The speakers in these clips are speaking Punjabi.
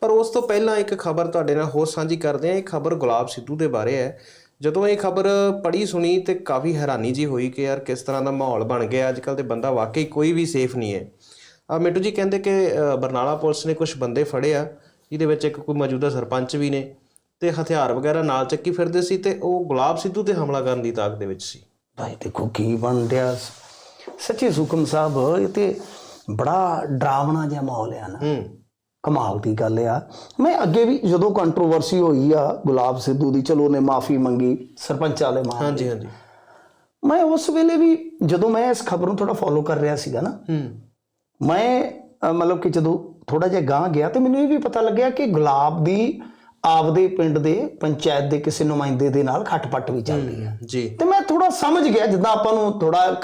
ਪਰ ਉਸ ਤੋਂ ਪਹਿਲਾਂ ਇੱਕ ਖਬਰ ਤੁਹਾਡੇ ਨਾਲ ਹੋਰ ਸਾਂਝੀ ਕਰਦੇ ਹਾਂ। ਇਹ ਖਬਰ ਗੁਲਾਬ ਸਿੱਧੂ ਦੇ ਬਾਰੇ ਹੈ। ਜਦੋਂ ਇਹ ਖਬਰ ਪੜ੍ਹੀ ਸੁਣੀ ਤੇ ਕਾਫੀ ਹੈਰਾਨੀ ਜੀ ਹੋਈ ਕਿ ਯਾਰ ਕਿਸ ਤਰ੍ਹਾਂ ਦਾ ਮਾਹੌਲ ਬਣ ਗਿਆ। ਅੱਜ ਕੱਲ ਤੇ ਬੰਦਾ ਵਾਕਈ ਕੋਈ ਵੀ ਸੇਫ ਨਹੀਂ ਹੈ। ਆ ਮਿੱਟੂ ਜੀ ਕਹਿੰਦੇ ਕਿ ਬਰਨਾਲਾ ਪੁਲਿਸ ਨੇ ਕੁਝ ਬੰਦੇ ਫੜੇ ਆ ਜਿਹਦੇ ਵਿੱਚ ਇੱਕ ਕੋਈ ਮੌਜੂਦਾ ਸਰਪੰਚ ਵੀ ਨੇ ਤੇ ਹਥਿਆਰ ਵਗੈਰਾ ਨਾਲ ਚੱਕੀ ਫਿਰਦੇ ਸੀ ਤੇ ਉਹ ਗੁਲਾਬ ਸਿੱਧੂ ਤੇ ਹਮਲਾ ਕਰਨ ਦੀ ਤਾਕ ਦੇ ਵਿੱਚ ਸੀ। ਭਾਈ ਦੇਖੋ ਕੀ ਬਣ ਰਿਹਾ। ਸੱਚੀ ਸੁਖਮ ਸਾਹਿਬ ਇਹ ਤੇ ਬੜਾ ਡਰਾਵਣਾ ਜਿਹਾ ਮਾਹੌਲ ਹੈ ਨਾ। ਹੂੰ। ਕਮਾਲ ਦੀ ਗੱਲ ਆ। ਮੈਂ ਅੱਗੇ ਵੀ ਜਦੋਂ ਕੰਟਰੋਵਰਸੀ ਹੋਈ ਆ ਗੁਲਾਬ ਸਿੱਧੂ ਦੀ ਚਲੋ ਉਹਨੇ ਮਾਫੀ ਮੰਗੀ ਸਰਪੰਚ ਵਾਲੇ ਮਾਂ ਹਾਂਜੀ ਹਾਂਜੀ। ਮੈਂ ਉਸ ਵੇਲੇ ਵੀ ਜਦੋਂ ਮੈਂ ਇਸ ਖਬਰ ਨੂੰ ਥੋੜਾ ਫੋਲੋ ਕਰ ਰਿਹਾ ਸੀਗਾ ਨਾ ਮੈਂ ਮਤਲਬ ਕਿ ਜਦੋਂ ਥੋੜਾ ਜਿਹਾ ਗਾਂ ਗਿਆ ਤੇ ਮੈਨੂੰ ਇਹ ਵੀ ਪਤਾ ਲੱਗਿਆ ਕਿ ਗੁਲਾਬ ਦੀ ਆਪਦੇ ਪਿੰਡ ਦੇ ਪੰਚਾਇਤ ਦੇ ਕਿਸੇ ਨੁਮਾਇੰਦੇ ਦੇ ਨਾਲ ਖਟਪਟ ਵੀ ਚੱਲਦੀ ਹੈ ਜੀ। ਤੇ ਮੈਂ ਥੋੜਾ ਸਮਝ ਗਿਆ ਜਿੱਦਾਂ ਆਪਾਂ ਨੂੰ ਥੋੜਾ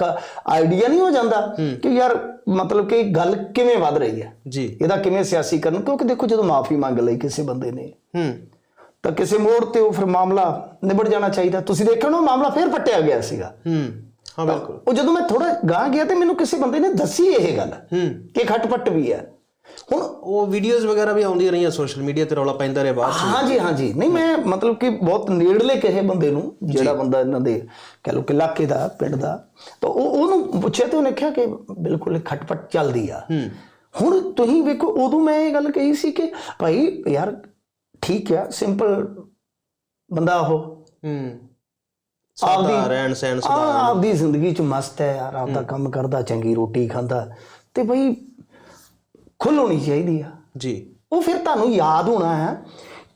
ਆਈਡੀਆ ਨਹੀਂ ਹੋ ਜਾਂਦਾ ਕਿ ਯਾਰ ਮਤਲਬ ਕਿ ਗੱਲ ਕਿਵੇਂ ਵੱਧ ਰਹੀ ਹੈ ਜੀ। ਇਹਦਾ ਕਿਵੇਂ ਸਿਆਸੀ ਕਰਨ ਕਿਉਂਕਿ ਦੇਖੋ ਜਦੋਂ ਮਾਫੀ ਮੰਗ ਲਈ ਕਿਸੇ ਬੰਦੇ ਨੇ ਹੂੰ। ਤਾਂ ਕਿਸੇ ਮੋੜ ਤੇ ਉਹ ਫਿਰ ਮਾਮਲਾ ਨਿਬੜ ਜਾਣਾ ਚਾਹੀਦਾ। ਤੁਸੀਂ ਦੇਖੋ ਨਾ ਉਹ ਮਾਮਲਾ ਫੇਰ ਪੱਟਿਆ ਗਿਆ ਸੀਗਾ। ਹੂੰ। ਹਾਂ ਬਿਲਕੁਲ। ਉਹ ਜਦੋਂ ਮੈਂ ਥੋੜਾ ਗਾਂ ਗਿਆ ਤੇ ਮੈਨੂੰ ਕਿਸੇ ਬੰਦੇ ਨੇ ਦੱਸੀ ਇਹ ਗੱਲ ਹੂੰ। ਕਿ ਖਟਪਟ ਵੀ ਹੈ ਹੁਣ ਉਹ ਵੀਡੀਓਜ਼ ਵਗੈਰਾ ਵੀ ਆਉਂਦੀਆਂ ਰਹੀਆਂ ਸੋਸ਼ਲ ਮੀਡੀਆ ਤੇ ਰੌਲਾ ਪੈਂਦਾ ਰਿਹਾ ਬਾਅਦ ਚ। ਹਾਂਜੀ ਹਾਂਜੀ। ਨਹੀਂ ਮੈਂ ਮਤਲਬ ਕਿ ਬਹੁਤ ਨੇੜਲੇ ਕਿਸੇ ਬੰਦੇ ਨੂੰ ਜਿਹੜਾ ਬੰਦਾ ਇਹਨਾਂ ਦੇ ਕਹ ਲੋ ਕਿ ਇਲਾਕੇ ਦਾ ਪਿੰਡ ਦਾ ਤਾਂ ਉਹ ਉਹਨੂੰ ਪੁੱਛਿਆ ਤੇ ਉਹਨੇ ਕਿਹਾ ਕਿ ਬਿਲਕੁਲ ਖਟਪਟ ਚੱਲਦੀ ਆ। ਹੁਣ ਤੁਸੀਂ ਵੇਖੋ ਉਦੋਂ ਮੈਂ ਇਹ ਗੱਲ ਕਹੀ ਸੀ ਕਿ ਭਾਈ ਯਾਰ ਠੀਕ ਆ ਸਿੰਪਲ ਬੰਦਾ ਉਹ। ਹੂੰ। ਸਾਦਾ ਰਹਿਣ ਸਹਿਣ ਸੁਭਾਅ। ਆਪਦੀ ਜ਼ਿੰਦਗੀ ਚ ਮਸਤ ਹੈ ਯਾਰ ਆਪਦਾ ਕੰਮ ਕਰਦਾ ਚੰਗੀ ਰੋਟੀ ਖਾਂਦਾ। ਤੇ ਭਾਈ ਖੁੱਲ੍ਹ ਹੋਣੀ ਚਾਹੀਦੀ ਆ। ਜੀ। ਉਹ ਫਿਰ ਤੁਹਾਨੂੰ ਯਾਦ ਹੋਣਾ ਹੈ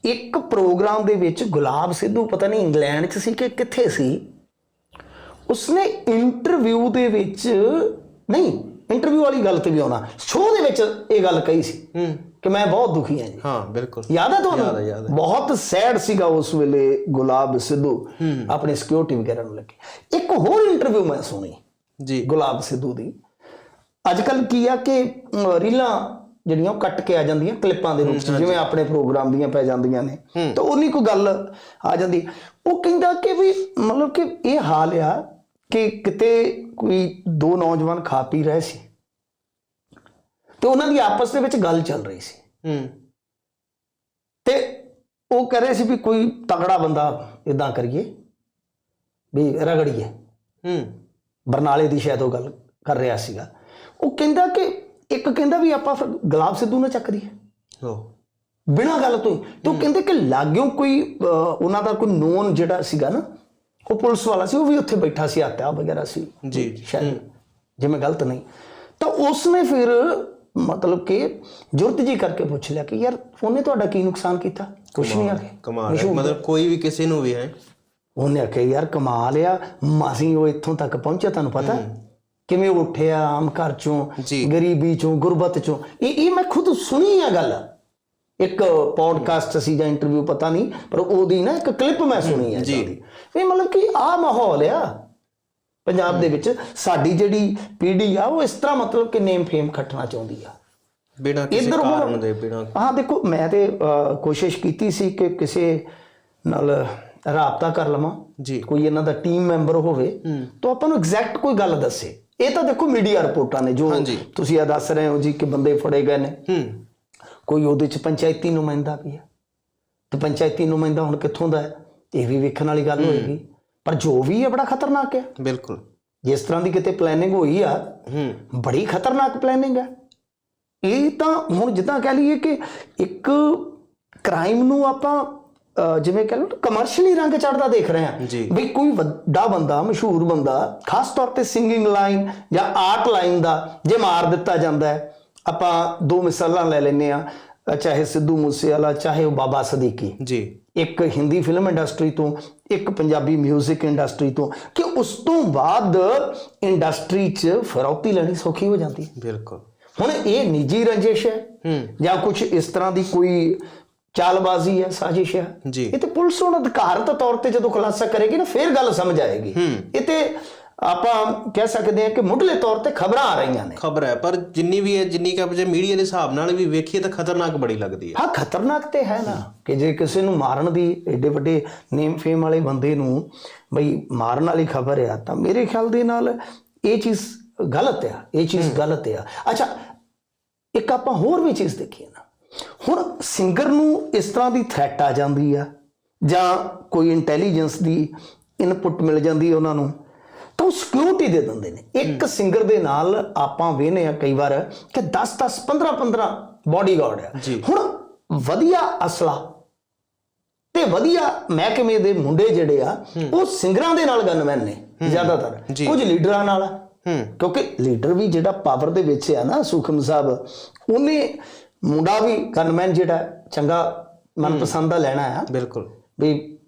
ਇੱਕ ਪ੍ਰੋਗਰਾਮ ਦੇ ਵਿੱਚ ਗੁਲਾਬ ਸਿੱਧੂ ਪਤਾ ਨਹੀਂ ਇੰਗਲੈਂਡ 'ਚ ਸੀ ਕਿ ਕਿੱਥੇ ਸੀ? ਉਸਨੇ ਇੰਟਰਵਿਊ ਦੇ ਵਿੱਚ ਨਹੀਂ ਇੰਟਰਵਿਊ ਵਾਲੀ ਗੱਲ ਤੇ ਵੀ ਆਉਣਾ। ਸ਼ੋਅ ਦੇ ਵਿੱਚ ਇਹ ਗੱਲ ਕਹੀ ਸੀ ਹੂੰ। ਕਿ ਮੈਂ ਬਹੁਤ ਦੁਖੀ ਹਾਂ ਜੀ। ਹਾਂ ਬਿਲਕੁਲ। ਯਾਦ ਹੈ ਤੁਹਾਨੂੰ? ਬਹੁਤ ਸੈਡ ਸੀਗਾ ਉਸ ਵੇਲੇ ਗੁਲਾਬ ਸਿੱਧੂ ਆਪਣੇ ਸਿਕਿਉਰਿਟੀ ਵਗੈਰਾ ਨੂੰ ਲੈ ਕੇ। ਇੱਕ ਹੋਰ ਇੰਟਰਵਿਊ ਮੈਂ ਸੁਣੀ ਜੀ। ਗੁਲਾਬ ਸਿੱਧੂ ਦੀ। ਅੱਜ ਕੱਲ ਕੀ ਆ ਕਿ ਰੀਲਾਂ ਜਿਹੜੀਆਂ ਉਹ ਕੱਟ ਕੇ ਆ ਜਾਂਦੀਆਂ ਕਲਿੱਪਾਂ ਦੇ ਰੂਪ ਚ ਜਿਵੇਂ ਆਪਣੇ ਪ੍ਰੋਗਰਾਮ ਦੀਆਂ ਪੈ ਜਾਂਦੀਆਂ ਨੇ। ਤਾਂ ਉਨੀ ਕੋਈ ਗੱਲ ਆ ਜਾਂਦੀ। ਉਹ ਕਹਿੰਦਾ ਕਿ ਵੀ ਮਤਲਬ ਕਿ ਇਹ ਹਾਲ ਆ ਕਿ ਕਿਤੇ ਕੋਈ ਦੋ ਨੌਜਵਾਨ ਖਾ ਪੀ ਰਹੇ ਸੀ ਤੇ ਉਹਨਾਂ ਦੀ ਆਪਸ ਦੇ ਵਿੱਚ ਗੱਲ ਚੱਲ ਰਹੀ ਸੀ। ਹੂੰ। ਤੇ ਉਹ ਕਹ ਰਹੇ ਸੀ ਵੀ ਕੋਈ ਤਗੜਾ ਬੰਦਾ ਇਦਾਂ ਕਰੀਏ ਵੀ ਰਗੜੀਏ। ਹੂੰ। ਬਰਨਾਲੇ ਦੀ ਸ਼ਾਇਦ ਉਹ ਗੱਲ ਕਰ ਰਿਹਾ ਸੀਗਾ। ਉਹ ਕਹਿੰਦਾ ਕਿ ਇੱਕ ਕਹਿੰਦਾ ਵੀ ਆਪਾਂ ਫਿਰ ਗੁਲਾਬ ਸਿੱਧੂ ਨਾਲ ਚੱਕ ਦਈਏ। ਹੋ। ਬਿਨਾਂ ਗੱਲ ਤੋਂ ਤੇ ਕਹਿੰਦੇ ਕਿ ਲਾਗਿਓਂ ਕੋਈ ਉਹਨਾਂ ਦਾ ਕੋਈ ਨੋਨ ਜਿਹੜਾ ਸੀਗਾ ਨਾ ਉਹ ਪੁਲਿਸ ਵਾਲਾ ਸੀ ਉਹ ਵੀ ਉੱਥੇ ਬੈਠਾ ਸੀ ਹੱਤਿਆ ਵਗੈਰਾ ਸੀ। ਜੀ ਸ਼ਾਇਦ ਜੇ ਮੈਂ ਗਲਤ ਨਹੀਂ। ਤਾਂ ਉਸਨੇ ਫਿਰ ਮਤਲਬ ਕਿ ਜੁਰਤ ਜੀ ਕਰਕੇ ਪੁੱਛ ਲਿਆ ਕਿ ਯਾਰ ਉਹਨੇ ਤੁਹਾਡਾ ਕੀ ਨੁਕਸਾਨ ਕੀਤਾ? ਕੁਛ ਨਹੀਂ ਆਖੇ ਕਮਾਲ ਹੈ। ਮਤਲਬ ਕੋਈ ਵੀ ਕਿਸੇ ਨੂੰ ਵੀ ਹੈ। ਉਹਨੇ ਆਖਿਆ ਯਾਰ ਕਮਾਲ ਆ। ਮਾਸੀ ਉਹ ਇੱਥੋਂ ਤੱਕ ਪਹੁੰਚਿਆ ਤੁਹਾਨੂੰ ਪਤਾ? ਕਿਵੇਂ ਉੱਠਿਆ ਆਮ ਘਰ ਚੋਂ। ਗਰੀਬੀ ਚੋਂ ਗੁਰਬਤ ਚੋਂ? ਇਹ ਇਹ ਮੈਂ ਖੁਦ ਸੁਣੀ ਆ ਗੱਲ। ਇੱਕ ਪੋਡਕਾਸਟ ਸੀ ਜਾਂ ਇੰਟਰਵਿਊ ਪਤਾ ਨਹੀਂ ਪਰ ਉਹਦੀ ਨਾ ਇੱਕ ਕਲਿੱਪ ਮੈਂ ਸੁਣੀ ਹੈ ਜੀ। ਇਹ ਮਤਲਬ ਕਿ ਆ ਮਾਹੌਲ ਆ ਪੰਜਾਬ ਦੇ ਵਿੱਚ। ਸਾਡੀ ਜਿਹੜੀ ਪੀੜ੍ਹੀ ਆ ਉਹ ਇਸ ਤਰ੍ਹਾਂ ਮਤਲਬ ਕਿ ਨੇਮ ਫੇਮ ਖੱਟਣਾ ਚਾਹੁੰਦੀ ਆ। ਬਿਨਾਂ ਕਿਸੇ ਕਾਰਨ ਦੇ ਬਿਨਾਂ ਹਾਂ ਦੇਖੋ ਮੈਂ ਤੇ ਕੋਸ਼ਿਸ਼ ਕੀਤੀ ਸੀ ਕਿ ਕਿਸੇ ਨਾਲ ਰਾਬਤਾ ਕਰ ਲਵਾਂ। ਜੀ। ਕੋਈ ਇਹਨਾਂ ਦਾ ਟੀਮ ਮੈਂਬਰ ਹੋਵੇ ਤਾਂ ਆਪਾਂ ਨੂੰ ਐਗਜ਼ੈਕਟ ਕੋਈ ਗੱਲ ਦੱਸੇ। ਇਹ ਤਾਂ ਦੇਖੋ ਮੀਡੀਆ ਰਿਪੋਰਟਾਂ ਨੇ ਜੋ। ਤੁਸੀਂ ਇਹ ਦੱਸ ਰਹੇ ਹੋ ਜੀ ਕਿ ਬੰਦੇ ਫੜੇ ਗਏ ਨੇ। ਹੂੰ। ਕੋਈ ਉਹਦੇ ਚ ਪੰਚਾਇਤੀ ਨੁਮਾਇੰਦਾ ਵੀ ਹੈ। ਤੇ ਪੰਚਾਇਤੀ ਨੁਮਾਇੰਦਾ ਹੁਣ ਕਿੱਥੋਂ ਦਾ ਹੈ? ਇਹ ਵੀ ਵੇਖਣ ਵਾਲੀ ਗੱਲ ਹੋਏਗੀ। ਪਰ ਜੋ ਵੀ ਹੈ ਬੜਾ ਖਤਰਨਾਕ ਹੈ। ਬਿਲਕੁਲ। ਜਿਸ ਤਰ੍ਹਾਂ ਦੀ ਕਿਤੇ ਪਲੈਨਿੰਗ ਹੋਈ ਆ ਹੂੰ। ਬੜੀ ਖਤਰਨਾਕ ਪਲੈਨਿੰਗ ਹੈ। ਇਹ ਤਾਂ ਹੁਣ ਜਿੱਦਾਂ ਕਹਿ ਲਈਏ ਕਿ ਇੱਕ ਕ੍ਰਾਈਮ ਨੂੰ ਆਪਾਂ ਜਿਵੇਂ ਕਹ ਲਓ ਕਮਰਸ਼ੀਅਲੀ ਰੰਗ ਚੜਦਾ ਦੇਖ ਰਹੇ ਹਾਂ। ਵੀ ਕੋਈ ਵੱਡਾ ਬੰਦਾ ਮਸ਼ਹੂਰ ਬੰਦਾ ਖਾਸ ਤੌਰ ਤੇ ਸਿੰਗਿੰਗ ਲਾਈਨ ਜਾਂ ਆਰਟ ਲਾਈਨ ਦਾ ਜੇ ਮਾਰ ਦਿੱਤਾ ਜਾਂਦਾ ਹੈ ਆਪਾਂ ਦੋ ਮਿਸਾਲਾਂ ਲੈ ਲੈਨੇ ਆ ਚਾਹੇ ਸਿੱਧੂ ਮੂਸੇਵਾਲਾ ਚਾਹੇ ਉਹ ਬਾਬਾ ਸਦੀਕੀ। ਜੀ। ਇੱਕ ਹਿੰਦੀ ਫਿਲਮ ਇੰਡਸਟਰੀ ਤੋਂ ਇੱਕ ਪੰਜਾਬੀ 뮤직 ਇੰਡਸਟਰੀ ਤੋਂ ਕਿ ਉਸ ਤੋਂ ਬਾਅਦ ਇੰਡਸਟਰੀ 'ਚ ਫਰੌਤੀ ਲੈਣੀ ਸੌਖੀ ਹੋ ਜਾਂਦੀ। ਹੈ ਬਿਲਕੁਲ। ਹੁਣ ਇਹ ਨਿੱਜੀ ਰੰਜਿਸ਼ ਹੂੰ ਜਾਂ ਕੁਝ ਇਸ ਤਰ੍ਹਾਂ ਦੀ ਕੋਈ ਚਾਲਬਾਜ਼ੀ ਹੈ ਸਾਜ਼ਿਸ਼ ਹੈ। ਜੀ। ਇਹ ਤੇ ਪੁਲਿਸ ਹੁਣ ਅਧਿਕਾਰਤ ਤੌਰ ਤੇ ਜਦੋਂ ਖੁਲਾਸਾ ਕਰੇਗੀ ਨਾ ਫੇਰ ਗੱਲ ਸਮਝ ਆਏਗੀ। ਇਹ ਤੇ ਆਪਾਂ ਕਹਿ ਸਕਦੇ ਹਾਂ ਕਿ ਮੁੱਢਲੇ ਤੌਰ ਤੇ ਖਬਰਾਂ ਆ ਰਹੀਆਂ ਨੇ। ਖਬਰ ਹੈ ਪਰ ਜਿੰਨੀ ਵੀ ਹੈ ਜਿੰਨੀ ਕਿ ਜੇ ਮੀਡੀਆ ਦੇ ਹਿਸਾਬ ਨਾਲ ਵੀ ਵੇਖੀਏ ਤਾਂ ਖਤਰਨਾਕ ਬੜੀ ਲੱਗਦੀ ਹੈ। ਹਾਂ ਖਤਰਨਾਕ ਤੇ ਹੈ ਨਾ। ਕਿ ਜੇ ਕਿਸੇ ਨੂੰ ਮਾਰਨ ਦੀ ਏਡੇ ਵੱਡੇ ਨੇਮ ਫੇਮ ਵਾਲੇ ਬੰਦੇ ਨੂੰ ਬਈ ਮਾਰਨ ਵਾਲੀ ਖਬਰ ਆ ਤਾਂ ਮੇਰੇ ਖਿਆਲ ਦੇ ਨਾਲ ਇਹ ਚੀਜ਼ ਗਲਤ ਆ ਇਹ ਚੀਜ਼ ਗਲਤ ਆ। ਅੱਛਾ ਇੱਕ ਆਪਾਂ ਹੋਰ ਵੀ ਚੀਜ਼ ਦੇਖੀਏ ਹੁਣ ਸਿੰਗਰ ਨੂੰ ਇਸ ਤਰ੍ਹਾਂ ਦੀ ਥ੍ਰੈਟ ਆ ਜਾਂਦੀ ਆ ਜਾਂ ਕੋਈ ਇੰਟੈਲੀਜੈਂਸ ਦੀ ਇਨਪੁਟ ਮਿਲ ਜਾਂਦੀ ਉਹਨਾਂ ਨੂੰ ਤਾਂ ਸਿਕਿਉਰਿਟੀ ਦੇ ਦਿੰਦੇ ਨੇ। ਇੱਕ ਸਿੰਗਰ ਦੇ ਨਾਲ ਆਪਾਂ ਵੇਖਨੇ ਆ ਕਈ ਵਾਰ ਕਿ 10 10 15 15 ਬਾਡੀਗਾਰਡ ਆ। ਹੁਣ ਵਧੀਆ ਅਸਲਾ ਤੇ ਵਧੀਆ ਮਹਿਕਮੇ ਦੇ ਮੁੰਡੇ ਜਿਹੜੇ ਆ ਉਹ ਸਿੰਗਰਾਂ ਦੇ ਨਾਲ ਗਨਮੈਨ ਨੇ ਜ਼ਿਆਦਾਤਰ। ਕੁਝ ਲੀਡਰਾਂ ਨਾਲ। ਕਿਉਂਕਿ ਲੀਡਰ ਵੀ ਜਿਹੜਾ ਪਾਵਰ ਦੇ ਵਿੱਚ ਆ ਨਾ ਸੁਖਮ ਸਾਹਿਬ ਉਹਨੇ ਮੁੰਡਾ ਵੀ ਗਨਮੈਨ ਜਿਹੜਾ ਚੰਗਾ ਮਨਪਸੰਦ ਦਾ ਲੈਣਾ ਆ। ਬਿਲਕੁਲ। ਵੀ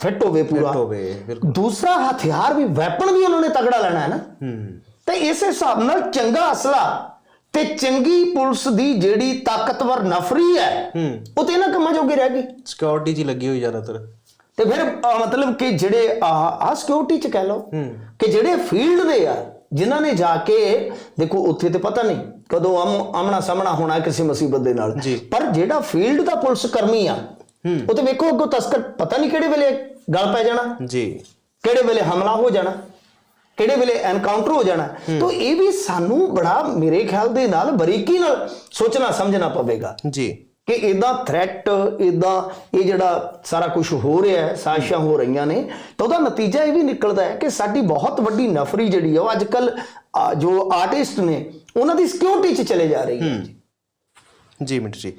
ਫਿੱਟ ਹੋਵੇ ਪੂਰਾ। ਹੋਵੇ ਬਿਲਕੁਲ। ਦੂਸਰਾ ਹਥਿਆਰ ਵੀ ਵੈਪਨ ਵੀ ਉਹਨਾਂ ਨੇ ਤਗੜਾ ਲੈਣਾ ਹੈ ਨਾ। ਹੂੰ। ਤੇ ਇਸ ਹਿਸਾਬ ਨਾਲ ਚੰਗਾ ਅਸਲਾ ਤੇ ਚੰਗੀ ਪੁਲਿਸ ਦੀ ਜਿਹੜੀ ਤਾਕਤਵਰ ਨਫਰੀ ਹੈ ਹੂੰ। ਉਹ ਤੇ ਇਹਨਾਂ ਕੰਮਾਂ ਜੋਗੀ ਰਹਿ ਗਈ। ਸਿਕਿਉਰਿਟੀ ਜੀ ਲੱਗੀ ਹੋਈ ਜ਼ਿਆਦਾਤਰ। ਤੇ ਫਿਰ ਮਤਲਬ ਕਿ ਜਿਹੜੇ ਆ ਆ ਸਿਕਿਉਰਿਟੀ ਚ ਕਹਿ ਲਓ ਕਿ ਜਿਹੜੇ ਫੀਲਡ ਦੇ ਆ ਜਿਨ੍ਹਾਂ ਨੇ ਜਾ ਕੇ ਦੇਖੋ ਉੱਥੇ ਤੇ ਪਤਾ ਨਹੀਂ ਕਦੋਂ ਆਮਣਾ ਸਾਹਮਣਾ ਹੋਣਾ ਕਿਸੇ ਮੁਸੀਬਤ ਦੇ ਨਾਲ। ਪਰ ਜਿਹੜਾ ਫੀਲਡ ਦਾ ਪੁਲਿਸ ਕਰਮੀ ਆ ਉਹ ਤੇ ਵੇਖੋ ਅੱਗੋਂ ਤਸਕਰ ਪਤਾ ਨਹੀਂ ਕਿਹੜੇ ਵੇਲੇ ਗਲ ਪੈ ਜਾਣਾ। ਜੀ। ਕਿਹੜੇ ਵੇਲੇ ਹਮਲਾ ਹੋ ਜਾਣਾ। ਕਿਹੜੇ ਵੇਲੇ ਐਨਕਾਊਂਟਰ ਹੋ ਜਾਣਾ। ਤਾਂ ਇਹ ਵੀ ਸਾਨੂੰ ਬੜਾ ਮੇਰੇ ਖਿਆਲ ਦੇ ਨਾਲ ਬਰੀਕੀ ਨਾਲ ਸੋਚਣਾ ਸਮਝਣਾ ਪਵੇਗਾ। ਜੀ। ਕਿ ਇਦਾਂ ਥ੍ਰੈਟ ਇਦਾਂ ਇਹ ਜਿਹੜਾ ਸਾਰਾ ਕੁਝ ਹੋ ਰਿਹਾ ਹੈ ਸਾਜ਼ਿਸ਼ਾਂ ਹੋ ਰਹੀਆਂ ਨੇ ਤਾਂ ਉਹਦਾ ਨਤੀਜਾ ਇਹ ਵੀ ਨਿਕਲਦਾ ਹੈ ਕਿ ਸਾਡੀ ਬਹੁਤ ਵੱਡੀ ਨਫਰੀ ਜਿਹੜੀ ਹੈ ਉਹ ਅੱਜ ਕੱਲ ਜੋ ਆਰਟਿਸਟ ਨੇ ਉਹਨਾਂ ਦੀ ਸਿਕਿਉਰਿਟੀ 'ਚ ਚਲੇ ਜਾ ਰਹੀ ਹੈ। ਜੀ ਮਿੰਟ ਜੀ।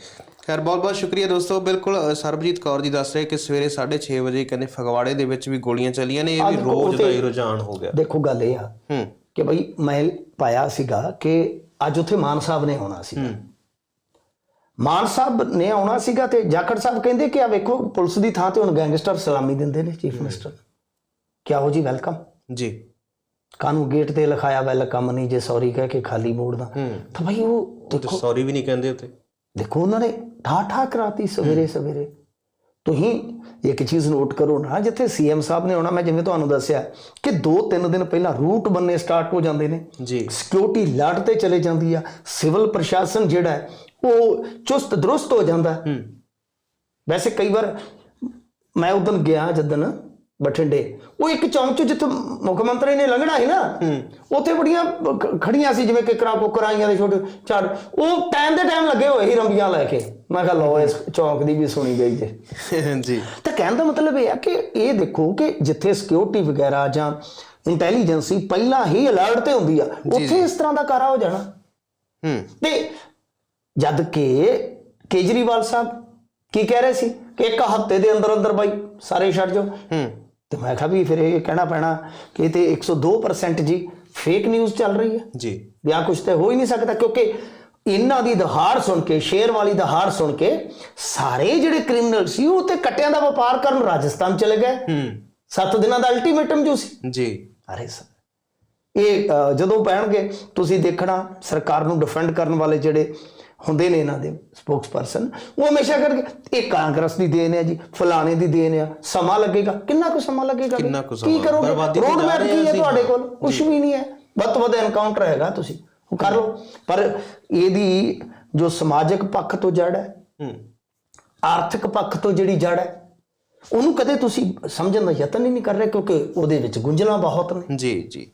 ਖੈਰ ਬਹੁਤ ਬਹੁਤ ਸ਼ੁਕਰੀਆ ਦੋਸਤੋ। ਬਿਲਕੁਲ ਸਰਬਜੀਤ ਕੌਰ ਜੀ ਦੱਸ ਰਹੇ ਕਿ ਸਵੇਰੇ 6:30 ਵਜੇ ਕਹਿੰਦੇ ਫਗਵਾੜੇ ਦੇ ਵਿੱਚ ਵੀ ਗੋਲੀਆਂ ਚੱਲੀਆਂ ਨੇ ਇਹ ਵੀ ਰੋਜ਼ ਦਾ ਹੀ ਰੁਝਾਨ ਹੋ ਗਿਆ। ਦੇਖੋ ਗੱਲ ਇਹ ਆ ਹੂੰ। ਕਿ ਬਈ ਮੈਂ ਪਾਇਆ ਸੀਗਾ ਕਿ ਅੱਜ ਉੱਥੇ ਮਾਨ ਸਾਹਿਬ ਨੇ ਆਉਣਾ ਸੀ ਮਾਨ ਸਾਹਿਬ ਨੇ ਆਉਣਾ ਸੀਗਾ ਤੇ ਜਾਖੜ ਸਾਹਿਬ ਕਹਿੰਦੇ ਕਿ ਆ ਵੇਖੋ ਪੁਲਿਸ ਦੀ ਥਾਂ ਤੇ ਹੁਣ ਗੈਂਗਸਟਰ ਸਲਾਮੀ ਦਿੰਦੇ ਨੇ ਚੀਫ ਮਿਨਿਸਟਰ। ਕਿਆ ਹੋ ਜੀ ਵੈਲਕਮ? ਜੀ। ਕਾਨੂੰ ਗੇਟ ਤੇ ਲਿਖਾਇਆ ਵੈਲਕਮ ਨਹੀਂ ਜੇ ਸੌਰੀ ਕਹਿ ਕੇ ਖਾਲੀ ਮੋੜਦਾ ਤਾਂ ਭਾਈ ਉਹ ਤੇ ਸੌਰੀ ਵੀ ਨਹੀਂ ਕਹਿੰਦੇ ਉੱਤੇ ਦੇਖੋ ਉਹਨਾਂ ਨੇ ਠਾ ਠਾ ਕਰਾਤੀ ਸਵੇਰੇ ਸਵੇਰੇ। ਤੁਸੀਂ ਇੱਕ ਚੀਜ਼ ਨੋਟ ਕਰੋ ਨਾ ਜਿੱਥੇ ਸੀਐਮ ਸਾਹਿਬ ਨੇ ਆਉਣਾ ਮੈਂ ਜਿਵੇਂ ਤੁਹਾਨੂੰ ਦੱਸਿਆ ਕਿ 2-3 ਦਿਨ ਪਹਿਲਾਂ ਰੂਟ ਬੰਨੇ ਸਟਾਰਟ ਹੋ ਜਾਂਦੇ ਨੇ। ਜੀ। ਸਿਕਿਉਰਿਟੀ ਲੜ ਤੇ ਚਲੇ ਜਾਂਦੀ ਆ। ਸਿਵਲ ਪ੍ਰਸ਼ਾਸਨ ਜਿਹੜਾ ਹੈ, ਉਹ ਚੁਸਤ ਦਰੁਸਤ ਹੋ ਜਾਂਦਾ। ਵੈਸੇ ਕਈ ਵਾਰ ਮੈਂ ਉਦੋਂ ਗਿਆ ਜਦਨ ਬਠਿੰਡੇ। ਉਹ ਇੱਕ ਚੌਂਕ ਚ ਜਿੱਥੇ ਮੁੱਖ ਮੰਤਰੀ ਨੇ ਲੰਘਣਾ ਸੀ ਨਾ ਉੱਥੇ ਬੜੀਆਂ ਖੜੀਆਂ ਸੀ ਜਿਵੇਂ ਕਿਕਰਾਂ ਕੁਕਰਾਂ ਆਈਆਂ ਦੇ ਛੋਟੇ ਝਾੜ। ਉਹ ਟਾਈਮ ਦੇ ਟਾਈਮ ਲੱਗੇ ਹੋਏ ਸੀ ਰੰਬੀਆਂ ਲੈ ਕੇ। ਮੈਂ ਕਿਹਾ ਲਓ ਇਸ ਚੌਂਕ ਦੀ ਵੀ ਸੁਣੀ ਗਈ ਜੇ। ਜੀ। ਤਾਂ ਕਹਿਣ ਦਾ ਮਤਲਬ ਇਹ ਹੈ ਕਿ ਇਹ ਦੇਖੋ ਕਿ ਜਿੱਥੇ ਸਿਕਿਉਰਿਟੀ ਵਗੈਰਾ ਜਾਂ ਇੰਟੈਲੀਜੈਂਸੀ ਪਹਿਲਾਂ ਹੀ ਅਲਰਟ ਤੇ ਹੁੰਦੀ ਆ। ਉੱਥੇ ਇਸ ਤਰ੍ਹਾਂ ਦਾ ਕਾਰਾ ਹੋ ਜਾਣਾ। ਹੂੰ। ਤੇ ਜਦ ਕਿ ਕੇਜਰੀਵਾਲ ਸਾਹਿਬ ਕੀ ਕਹਿ ਰਹੇ ਸੀ ਕਿ ਇੱਕ ਹਫ਼ਤੇ ਦੇ ਅੰਦਰ ਅੰਦਰ ਬਾਈ ਸਾਰੇ ਛੱਡ ਜਾਓ। ਹੂੰ। ਤੇ ਮੈਂ ਕਿਹਾ ਵੀ ਫਿਰ ਇਹ ਕਹਿਣਾ ਪੈਣਾ ਕਿ ਤੇ 102% ਜੀ ਫੇਕ ਨਿਊਜ਼ ਚੱਲ ਰਹੀ ਹੈ। ਜੀ। ਵੀ ਆਹ ਕੁਝ ਤੇ ਹੋ ਹੀ ਨਹੀਂ ਸਕਦਾ ਕਿਉਂਕਿ ਇਹਨਾਂ ਦੀ ਦਹਾੜ ਸੁਣ ਕੇ ਸ਼ੇਰ ਵਾਲੀ ਦਹਾੜ ਸੁਣ ਕੇ ਸਾਰੇ ਜਿਹੜੇ ਕ੍ਰਿਮੀਨਲ ਸੀ ਉਹ ਤੇ ਕੱਟਿਆਂ ਦਾ ਵਪਾਰ ਕਰਨ ਰਾਜਸਥਾਨ ਚਲੇ ਗਏ। ਹੂੰ। 7 ਦਿਨਾਂ ਦਾ ਅਲਟੀਮੇਟਮ ਜੋ ਸੀ। ਜੀ। ਅਰੇ ਸਰ ਇਹ ਜਦੋਂ ਪੈਣਗੇ ਤੁਸੀਂ ਦੇਖਣਾ ਸਰਕਾਰ ਨੂੰ ਡਿਫੈਂਡ ਕਰਨ ਵਾਲੇ ਜਿਹੜੇ ਹੁੰਦੇ ਨੇ ਇਹਨਾਂ ਦੇ ਸਪੋਕਸਪਰਸਨ ਉਹ ਹਮੇਸ਼ਾ ਕਰਕੇ ਇਹ ਕਾਂਗਰਸ ਦੀ ਦੇਣ ਹੈ ਜੀ ਫਲਾਣੇ ਦੀ ਦੇਣ ਹੈ। ਸਮਾਂ ਲੱਗੇਗਾ। ਕਿੰਨਾ ਕੁ ਸਮਾਂ ਲੱਗੇਗਾ ਕਿੰਨਾ ਕੁ ਕੀ ਸਮਾਂ? ਕਰੋਗੇ? ਬਰਬਾਦੀ ਤੇ ਰੋਡ ਮੈਪ ਕੀ ਹੈ। ਤੁਹਾਡੇ ਕੋਲ? ਕੁਝ ਵੀ ਨਹੀਂ ਹੈ। ਵੱਧ ਤੋਂ ਵੱਧ ਐਨਕਾਊਂਟਰ ਹੈਗਾ ਤੁਸੀਂ। ਉਹ ਕਰ ਲਓ। ਪਰ ਇਹਦੀ ਜੋ ਸਮਾਜਿਕ ਪੱਖ ਤੋਂ ਜੜ ਹੈ ਹੂੰ। ਆਰਥਿਕ ਪੱਖ ਤੋਂ ਜਿਹੜੀ ਜੜ ਹੈ ਉਹਨੂੰ ਕਦੇ ਤੁਸੀਂ ਸਮਝਣ ਦਾ ਯਤਨ ਹੀ ਨਹੀਂ ਕਰ ਰਹੇ ਕਿਉਂਕਿ ਉਹਦੇ ਵਿੱਚ ਗੁੰਝਲਾਂ ਬਹੁਤ ਨੇ। ਜੀ ਜੀ।